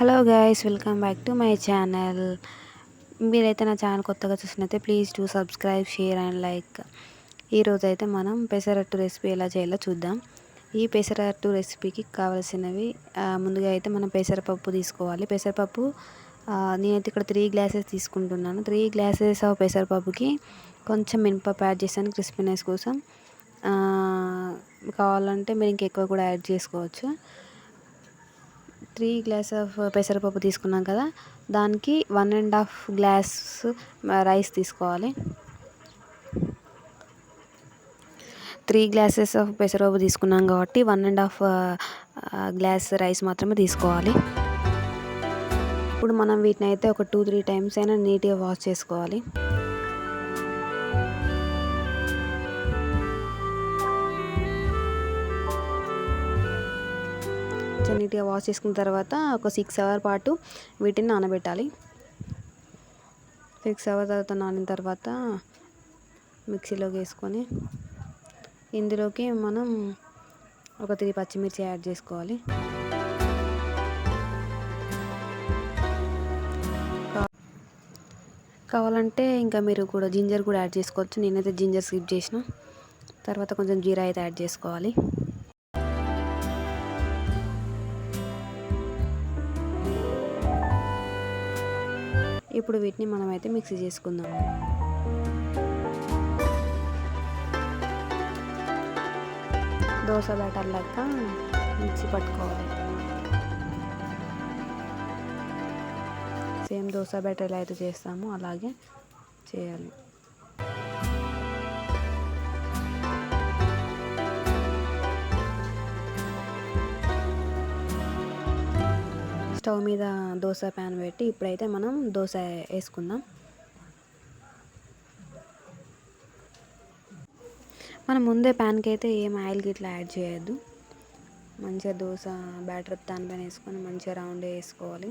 Hello guys welcome back to my channel. మీరైతే నా channel కొత్తగా చూసినైతే please to subscribe share and like. ఈరోజు అయితే మనం పెసరట్టు రెసిపీ ఎలా చేయాలో చూద్దాం. ఈ పెసరట్టు రెసిపీకి కావాల్సినవి ముందుగా అయితే మనం పెసరపప్పు తీసుకోవాలి. పెసరపప్పు నేనైతే ఇక్కడ త్రీ గ్లాసెస్ తీసుకుంటున్నాను. త్రీ గ్లాసెస్ ఆఫ్ పెసరపప్పుకి కొంచెం మినపప్పు యాడ్ చేశాను క్రిస్పీనెస్ కోసం. కావాలంటే మీరు ఇంకెక్కువ కూడా యాడ్ చేసుకోవచ్చు. త్రీ గ్లాస్ ఆఫ్ పెసరపప్పు తీసుకున్నాం కదా దానికి one and half glass rice తీసుకోవాలి. త్రీ గ్లాసెస్ ఆఫ్ పెసరపప్పు తీసుకున్నాం కాబట్టి one and half glass rice మాత్రమే తీసుకోవాలి. ఇప్పుడు మనం వీటిని అయితే ఒక టూ త్రీ టైమ్స్ అయినా నీట్గా వాష్ చేసుకోవాలి. కొంచెం నీట్గా వాష్ చేసుకున్న తర్వాత ఒక సిక్స్ అవర్ పాటు వీటిని నానబెట్టాలి. సిక్స్ అవర్ తర్వాత నానిన తర్వాత మిక్సీలోకి వేసుకొని ఇందులోకి మనం ఒక త్రీ పచ్చిమిర్చి యాడ్ చేసుకోవాలి. కావాలంటే ఇంకా మీరు కూడా జింజర్ కూడా యాడ్ చేసుకోవచ్చు. నేనైతే జింజర్ స్కిప్ చేసిన. తర్వాత కొంచెం జీరా అయితే యాడ్ చేసుకోవాలి. ఇప్పుడు వీటిని మనమైతే మిక్స్ చేసుకుందాం దోశ బ్యాటర్ లెక్క మిక్సీ పట్టుకోవాలి. సేమ్ దోశ బ్యాటర్ ఎలా అయితే చేస్తామో అలాగే చేయాలి. స్టవ్ మీద దోశ ప్యాన్ పెట్టి ఇప్పుడైతే మనం దోశ వేసుకుందాం. మనం ముందే ప్యాన్కి అయితే ఏం ఆయిల్ గిట్లా యాడ్ చేయొద్దు. మంచిగా దోశ బ్యాటర్ దానిపైన వేసుకొని మంచిగా రౌండ్ వేసుకోవాలి.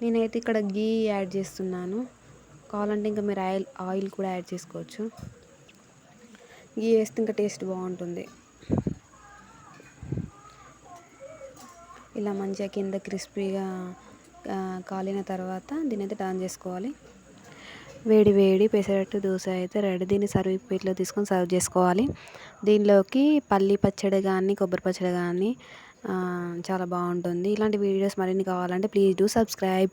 నేనైతే ఇక్కడ గీ యాడ్ చేస్తున్నాను. కావాలంటే ఇంకా మీరు ఆయిల్ ఆయిల్ కూడా యాడ్ చేసుకోవచ్చు. గీ వేస్తే ఇంకా టేస్ట్ బాగుంటుంది. ఇలా మంచిగా కింద క్రిస్పీగా కాలిన తర్వాత దీని అయితే టర్న్ చేసుకోవాలి. వేడి వేడి పెసరట్టు దోశ అయితే రెడీ. దీన్ని సర్వ్ ప్లేట్లో తీసుకొని సర్వ్ చేసుకోవాలి. దీనిలోకి పల్లి పచ్చడి కానీ కొబ్బరి పచ్చడి కానీ చాలా బాగుంటుంది. ఇలాంటి వీడియోస్ మరిన్ని కావాలంటే ప్లీజ్ డూ సబ్స్క్రైబ్.